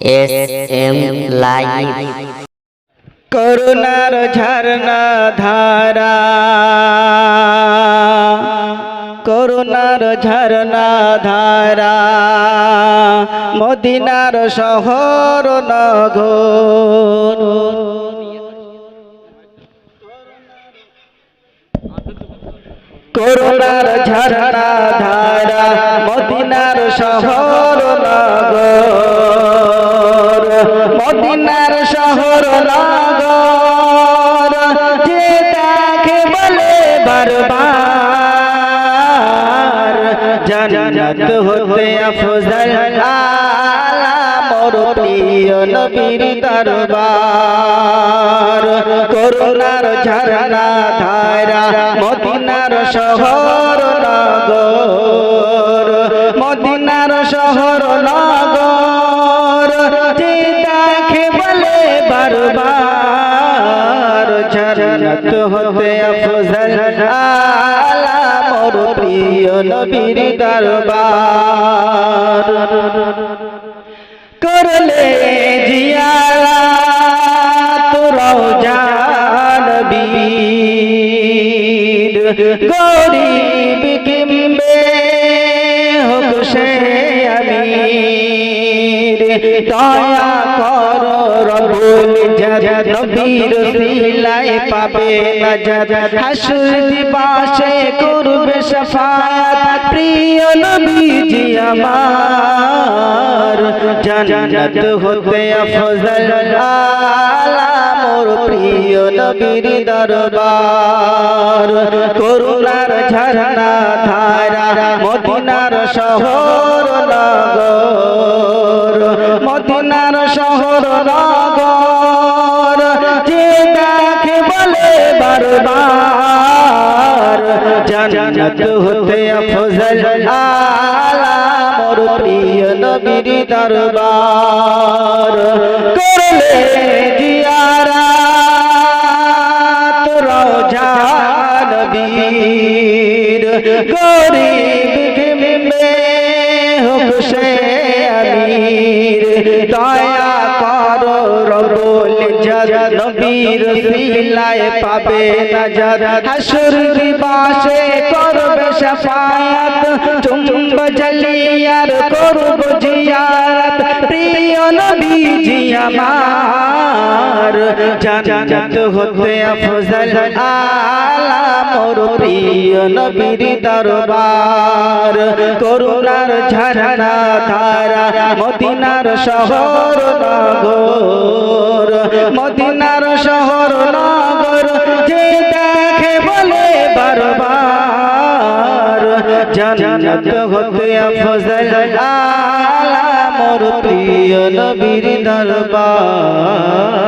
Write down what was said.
S M live করুণার ঝরনা ধারা। করুণার ঝরনা ধারা। মদিনার শহর নগর। করুণার ঝরনা ধারা, মদিনার শহর মদিনার শহর নগর, যে তাকে বলে বারবার, জান্নাত হতে আফজল আলা, মোর প্রিয় নবীর দরবার। করুণার ঝরনা ধারা মদিনার শহর নগর, মদিনার শহর নগর ঝরনত হতে আফজল আলা মোর প্রিয় নবীর দরবার। করলে জিয়ারা তোরাও জানবীর গরিব কিমবে হোক সে আমির। দয়া কর রবুল জাদ নবীর সিলায় পাবে হাসুর দিবাসে করবে শাফায়াত প্রিয় নবীজি আমার, জান্নাত হতে আফজল মোর প্রিয় নবীর দরবার, করুণার ঝরনা ধারা মদিনার শহর নগর। মদিনার শহর নগর যে দেখে বলে বারবার জান্নাত হতে আফজল আলা মোর প্রিয় নবীর দরবার। করলে জিয়ারা রোজা নবীর। গরিব হোক আমির। দয়া সিলায় পাবে নজর হাসুর দিবাসে করবে শাফায়াত। চুম্ব জলিয়ার করব জিয়ারত। প্রিয় নবীজি আমার, জান্নাত হতে আফজল আলা মোর প্রিয় নবীর দরবার। করুণার ঝরনা ধারা মদিনার শহর নগর। বারবার জান্নাত হতে আফজল আলা মোর প্রিয় নবীর দরবার।